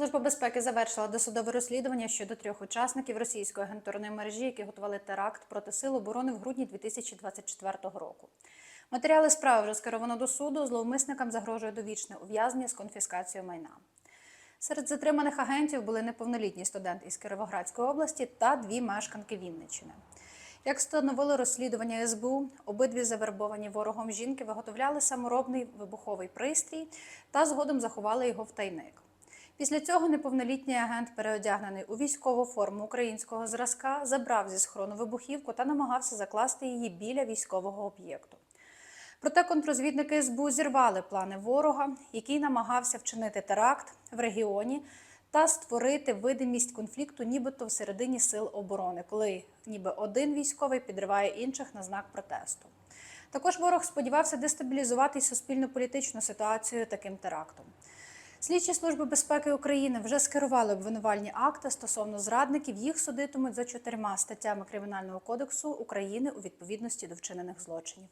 Служба безпеки завершила досудове розслідування щодо трьох учасників російської агентурної мережі, які готували теракт проти сил оборони в грудні 2024 року. Матеріали справи вже скеровано до суду. Зловмисникам загрожує довічне ув'язнення з конфіскацією майна. Серед затриманих агентів були неповнолітній студент із Кіровоградської області та дві мешканки Вінниччини. Як встановило розслідування СБУ, обидві завербовані ворогом жінки виготовляли саморобний вибуховий пристрій та згодом заховали його в тайник. Після цього неповнолітній агент, переодягнений у військову форму українського зразка, забрав зі схорону вибухівку та намагався закласти її біля військового об'єкту. Проте контрозвідники СБУ зірвали плани ворога, який намагався вчинити теракт в регіоні та створити видимість конфлікту, нібито всередині сил оборони, коли ніби один військовий підриває інших на знак протесту. Також ворог сподівався дестабілізувати суспільно-політичну ситуацію таким терактом. Слідчі служби безпеки України вже скерували обвинувальні акти стосовно зрадників. Їх судитимуть за чотирма статтями Кримінального кодексу України у відповідності до вчинених злочинів.